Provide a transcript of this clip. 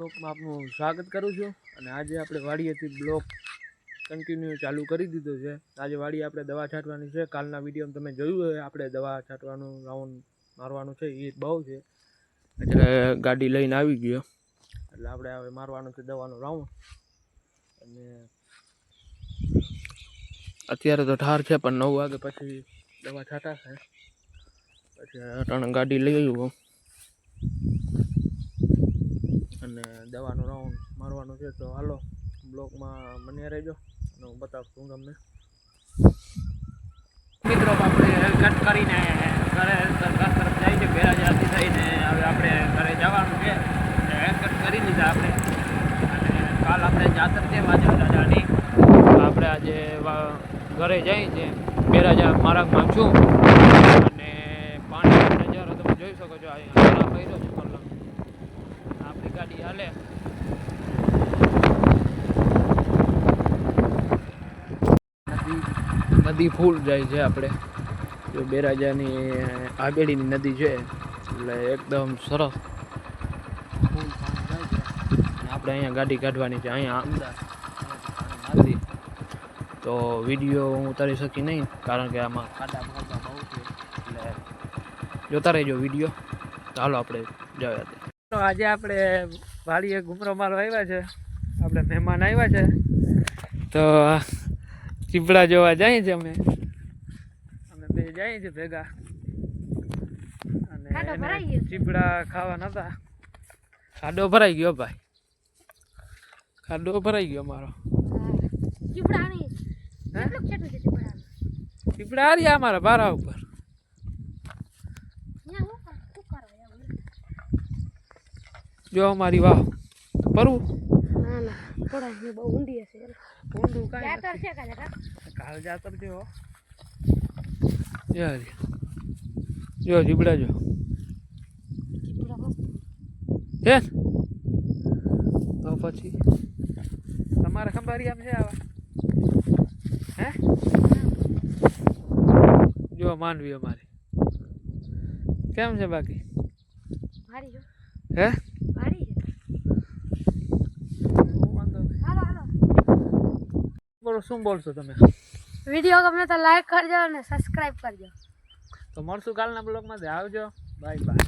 બ્લોકમાં આપનું સ્વાગત કરું છું અને આજે આપણે વાડીએથી બ્લોક કન્ટિન્યુ ચાલુ કરી દીધો છે. આજે વાડીએ આપણે દવા છાંટવાની છે. કાલના વિડીયોમાં તમે જોયું હોય આપણે દવા છાંટવાનું રાઉન્ડ મારવાનું છે એ બહુ છે. એટલે ગાડી લઈને આવી ગયો. એટલે આપણે હવે મારવાનું છે દવાનું રાઉન્ડ અને અત્યારે તો ઠાર છે, પણ નવ વાગે પછી દવા છાંટાશે. પછી અટાણે ગાડી લઈ આવ્યો. અને દવાનો રાઉન્ડ મારવાનો છે, તો હાલો, બ્લોકમાં મને રહેજો અને હું બતાવું તમને. મિત્રો આપણે કટ કરીને ઘરે ઘર તરફ જાય છે બેરાજાથી થઈને હવે આપણે ઘરે જવાનું છે. કટ કરી લીધા આપણે. અને કાલ આપણે જાતર છે વાજર દાદાની. આપણે આજે ઘરે જઈ છે. બેરાજા માર્ગમાં છું. અને પાણીનો નજારો તમે જોઈ શકો છો અહીંયા કર્યો છે હાલે નદી ફૂલ જાય છે આપણે. જો બેરાજાની આગળની નદી છે, એટલે એકદમ સરસ. આપણે અહીંયા ગાડી કાઢવાની છે, અહીંયા અમદાવાદ તો વીડિયો હું ઉતારી શકી નહીં, કારણ કે આમાં ખાડા ખાડા બહુ છે, એટલે જોતા રહેજો વીડિયો. ચાલો આપણે જવા આજે આપણે વાડીએ ઘૂમરો મારો આવ્યા છે. આપણે મહેમાન આવ્યા છે. તો ચીપડા જોવા જઈએ છીએ અમે. અમે બે જઈએ છીએ ભેગા. અને ચીપડા ખાવા નતા ખાડો ભરાઈ ગયો ભાઈ. ખાડો ભરાઈ ગયો મારો? ચીપડા ચીપડા હાર્યા અમારા બારા ઉપર અહીંયા હું કર- શું કરવા એવું? જો અમારી વાહ. પરવું ના ના. થોડા ને બહુ ઊંડી હશે ઊંડું કાંઈ જાતર છે કાલે કા કાલ જાતર જો જો હરી. જો જીબડા જો. હે. તો પછી? તમારે ખંભારી આમ છે આવા? હે? જો માનવી અમારી. કેમ છે બાકી? મારી જો. હે ભારી છે હું વાંધો નહીં. હાલો હાલો બોલો શું બોલશો તમે? વીડિયો ગમે તો લાઈક કરજો અને સબસ્ક્રાઇબ કરજો. તો મળશું કાલના બ્લોગમાં. આવજો. Bye bye